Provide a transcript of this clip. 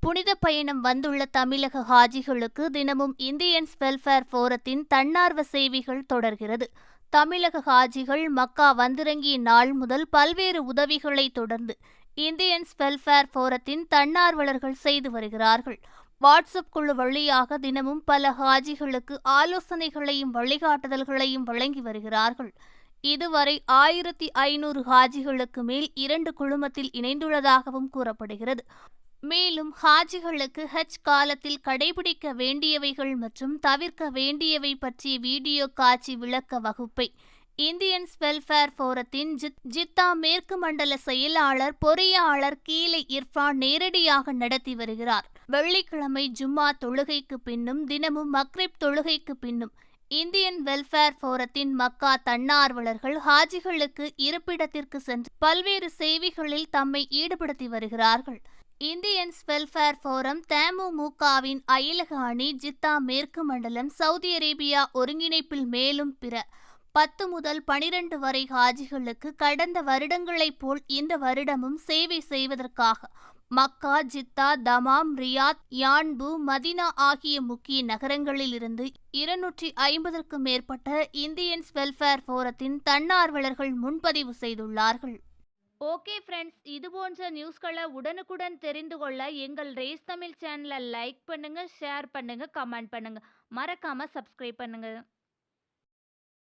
புனித பயணம் வந்துள்ள தமிழக ஹாஜிகளுக்கு தினமும் இந்தியன்ஸ் வெல்ஃபேர் ஃபோரத்தின் தன்னார்வ சேவைகள் தொடர்கிறது. தமிழக ஹாஜிகள் மக்கா வந்திறங்கிய நாள் முதல் பல்வேறு உதவிகளை தொடர்ந்து இந்தியன்ஸ் வெல்ஃபேர் ஃபோரத்தின் தன்னார்வலர்கள் செய்து வருகிறார்கள். வாட்ஸ்அப் குழு வழியாக தினமும் பல ஹாஜிகளுக்கு ஆலோசனைகளையும் வழிகாட்டுதல்களையும் வழங்கி வருகிறார்கள். இதுவரை ஆயிரத்தி ஐநூறு ஹாஜிகளுக்கு மேல் இரண்டு குழுமத்தில் இணைந்துள்ளதாகவும் கூறப்படுகிறது. மேலும் ஹாஜிகளுக்கு ஹஜ் காலத்தில் கடைபிடிக்க வேண்டியவைகள் மற்றும் தவிர்க்க வேண்டியவை பற்றிய வீடியோ காட்சி விளக்க வகுப்பை இந்தியன்ஸ் வெல்ஃபேர் ஃபோரத்தின் ஜித் ஜித்தா மேற்கு மண்டல செயலாளர் பொறியாளர் கீழே இர்ஃபான் நேரடியாக நடத்தி வருகிறார். வெள்ளிக்கிழமை ஜும்மா தொழுகைக்கு பின்னும் தினமும் மக்ரிப் தொழுகைக்கு பின்னும் இந்தியன் வெல்ஃபேர் ஃபோரத்தின் மக்கா தன்னார்வலர்கள் ஹாஜிகளுக்கு இருப்பிடத்திற்கு சென்று பல்வேறு சேவைகளில் தம்மை ஈடுபடுத்தி வருகிறார்கள். இந்தியன்ஸ் வெல்ஃபேர் ஃபோரம் தமுமுகவின் அயலக அணி ஜித்தா மேற்கு மண்டலம் சவுதி அரேபியா ஒருங்கிணைப்பில் மேலும் பிற பத்து முதல் பனிரெண்டு வரை ஹாஜிகளுக்கு கடந்த வருடங்களைப் போல் இந்த வருடமும் சேவை செய்வதற்காக Mecca Jeddah Dammam Riyadh Yanbu Medina ஆகிய முக்கிய நகரங்களிலிருந்து இருநூற்றி ஐம்பதற்கும் மேற்பட்ட இந்தியன்ஸ் வெல்ஃபேர் ஃபோரத்தின் தன்னார்வலர்கள் முன்பதிவு செய்துள்ளார்கள். ஓகே ஃப்ரெண்ட்ஸ் இது போன்ற நியூஸ்களை உடனுக்குடன் தெரிந்து கொள்ள எங்கள் ரேஸ் தமிழ் சேனலை லைக் பண்ணுங்க ஷேர் பண்ணுங்க கமெண்ட் பண்ணுங்க. மறக்காம சப்ஸ்கிரைப் பண்ணுங்க.